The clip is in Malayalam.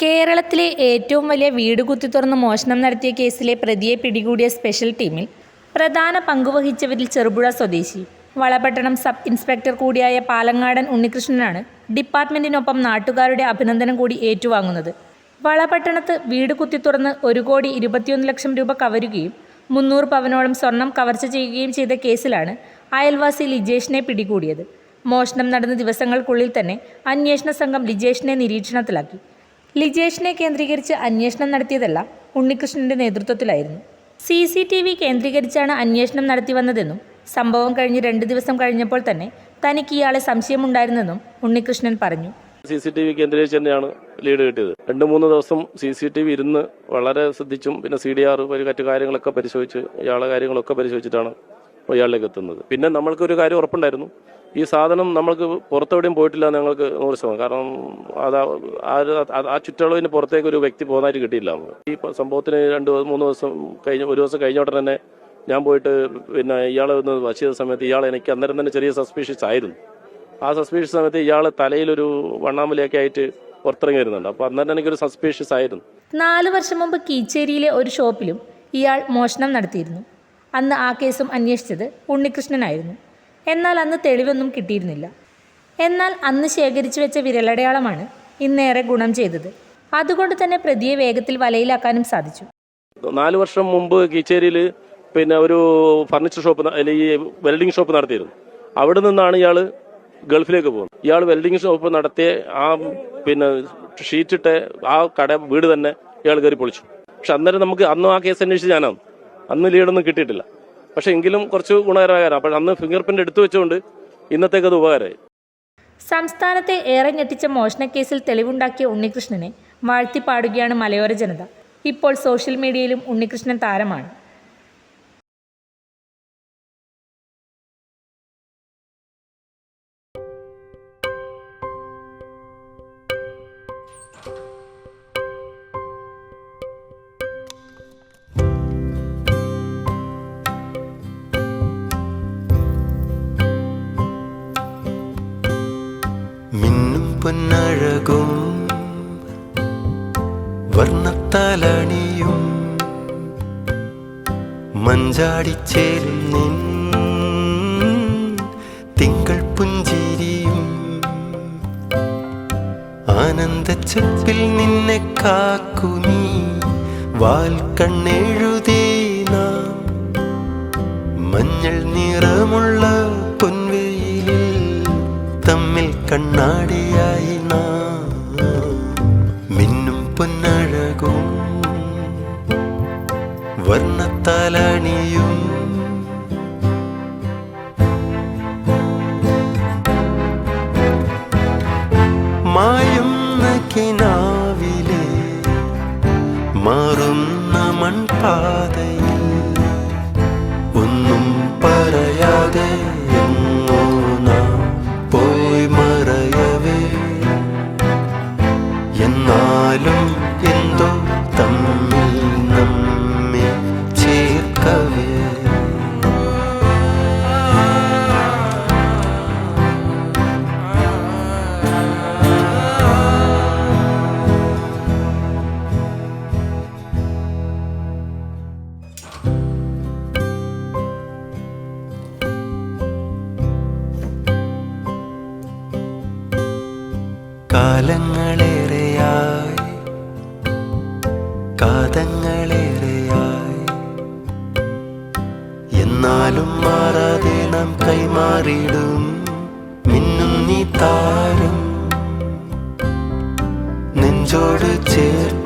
കേരളത്തിലെ ഏറ്റവും വലിയ വീട് കുത്തിത്തുറന്ന് മോഷണം നടത്തിയ കേസിലെ പ്രതിയെ പിടികൂടിയ സ്പെഷ്യൽ ടീമിൽ പ്രധാന പങ്കുവഹിച്ചവരിൽ ചെറുപുഴ സ്വദേശി. വളപട്ടണം സബ് ഇൻസ്പെക്ടർ കൂടിയായ പാലങ്ങാടൻ ഉണ്ണികൃഷ്ണനാണ് ഡിപ്പാർട്ട്മെന്റിനൊപ്പം നാട്ടുകാരുടെ അഭിനന്ദനം കൂടി ഏറ്റുവാങ്ങുന്നത്. വളപട്ടണത്ത് വീട് കുത്തിത്തുറന്ന് ഒരു കോടി ഇരുപത്തിയൊന്ന് ലക്ഷം രൂപ കവരുകയും മുന്നൂറ് പവനോളം സ്വർണം കവർച്ച ചെയ്യുകയും ചെയ്ത കേസിലാണ് അയൽവാസി ലിജേഷിനെ പിടികൂടിയത്. മോഷണം നടന്ന ദിവസങ്ങൾക്കുള്ളിൽ തന്നെ അന്വേഷണ സംഘം ലിജേഷിനെ നിരീക്ഷണത്തിലാക്കി. ലിജേഷിനെ കേന്ദ്രീകരിച്ച് അന്വേഷണം നടത്തിയതെല്ലാം ഉണ്ണികൃഷ്ണന്റെ നേതൃത്വത്തിലായിരുന്നു. സി സി ടി വി കേന്ദ്രീകരിച്ചാണ് അന്വേഷണം നടത്തി വന്നതെന്നും സംഭവം കഴിഞ്ഞ് രണ്ട് ദിവസം കഴിഞ്ഞപ്പോൾ തന്നെ തനിക്ക് ഇയാളെ സംശയമുണ്ടായിരുന്നെന്നും ഉണ്ണികൃഷ്ണൻ പറഞ്ഞു. സി സി ടി വി കേന്ദ്രീകരിച്ച് തന്നെയാണ് ലീഡ് കിട്ടിയത്. രണ്ട് മൂന്ന് ദിവസം സി സി ടി വി ഇരുന്ന് വളരെ ശ്രദ്ധിച്ചും പിന്നെ സി ഡി ആർ മറ്റു കാര്യങ്ങളൊക്കെ പരിശോധിച്ച് ഇയാളെ കാര്യങ്ങളൊക്കെ പരിശോധിച്ചിട്ടാണ് ഇയാളിലേക്ക് എത്തുന്നത് പിന്നെ നമ്മൾക്കൊരു കാര്യം ഉറപ്പുണ്ടായിരുന്നു. ഈ സാധനം നമ്മൾക്ക് പുറത്തെവിടെയും പോയിട്ടില്ല ഞങ്ങൾക്ക് നൂറ് ശതമാനം. കാരണം അത് ആ ചുറ്റളവിന് പുറത്തേക്ക് ഒരു വ്യക്തി പോകുന്നതായിട്ട് കിട്ടിയില്ല ഈ സംഭവത്തിന് രണ്ട് മൂന്ന് ദിവസം കഴിഞ്ഞ ഒരു ദിവസം ഉടനെ തന്നെ ഞാൻ പോയിട്ട് പിന്നെ ഇയാളെ ഒന്ന് വശിയ സമയത്ത് ഇയാൾ എനിക്ക് അന്നേരം തന്നെ ചെറിയ സസ്പീഷ്യസ് ആയിരുന്നു. ആ സസ്പീഷ്യസ് സമയത്ത് ഇയാൾ തലയിലൊരു വണ്ണാമലയൊക്കെ ആയിട്ട് പുറത്തിറങ്ങി വരുന്നുണ്ട് അപ്പോൾ അന്നേരം എനിക്കൊരു സസ്പീഷ്യസ് ആയിരുന്നു. നാല് വർഷം മുമ്പ് കീച്ചേരിയിലെ ഒരു ഷോപ്പിലും ഇയാൾ മോഷണം നടത്തിയിരുന്നു. അന്ന് ആ കേസും അന്വേഷിച്ചത് ഉണ്ണികൃഷ്ണനായിരുന്നു. എന്നാൽ അന്ന് തെളിവൊന്നും കിട്ടിയിരുന്നില്ല. എന്നാൽ അന്ന് ശേഖരിച്ചു വെച്ച വിരലടയാളമാണ് ഇന്നേറെ ഗുണം ചെയ്തത്. അതുകൊണ്ട് തന്നെ പ്രതിയെ വേഗത്തിൽ വലയിലാക്കാനും സാധിച്ചു. നാല് വർഷം മുമ്പ് കീച്ചേരിയിൽ പിന്നെ ഒരു ഫർണിച്ചർ ഷോപ്പ് അല്ലെങ്കിൽ വെൽഡിംഗ് ഷോപ്പ് നടത്തിയിരുന്നു. അവിടെ നിന്നാണ് ഇയാൾ ഗൾഫിലേക്ക് പോകുന്നത്. ഇയാൾ വെൽഡിംഗ് ഷോപ്പ് നടത്തിയ ആ പിന്നെ ഷീറ്റിട്ട് ആ കട വീട് തന്നെ ഇയാൾ കയറി പൊളിച്ചു. പക്ഷെ അന്നേരം നമുക്ക് അന്നും ആ കേസ് അന്വേഷിച്ച് ഞാനാണ്. അന്ന് ലീഡൊന്നും കിട്ടിയിട്ടില്ല. പക്ഷെ എങ്കിലും കുറച്ച് ഗുണകരമായ കാര്യം. അപ്പോൾ അന്ന് ഫിംഗർ പ്രിന്റ് എടുത്തു വെച്ചുകൊണ്ട് ഇന്നത്തേക്ക് അത് ഉപകാരമായി. സംസ്ഥാനത്തെ ഏറെ ഞെട്ടിച്ച മോഷണക്കേസിൽ തെളിവുണ്ടാക്കിയ ഉണ്ണികൃഷ്ണനെ വാഴ്ത്തിപ്പാടുകയാണ് മലയോര ജനത. ഇപ്പോൾ സോഷ്യൽ മീഡിയയിലും ഉണ്ണികൃഷ്ണൻ താരമാണ്. മിന്നും പൊന്നഴകും വർണത്താലണിയും മഞ്ചാടിച്ചേരും തിങ്കൾ പുഞ്ചിരിയും. ആനന്ദച്ചപ്പിൽ നിന്നെ കാക്കുനി വാൽ കണ്ണെഴുതേ നാം. മഞ്ഞൾ നിറമുള്ള തമ്മിൽ കണ്ണാടിയായി മിന്നും പൊന്നഴകും. വർണത്താലണിയും. മായുന്ന കിനാവിലെ മാറുന്ന മൺപാതയിൽ ഒന്നും പറയാതെ എന്നാലും എന്തോ തമ്മിൽ നമ്മെ ചേർക്കവേ. കാലങ്ങളേറെയായി എന്നാലും മാറാതെ നാം കൈമാറിയിടും. മിന്നും നീ താരം നെഞ്ചോട് ചേർത്ത്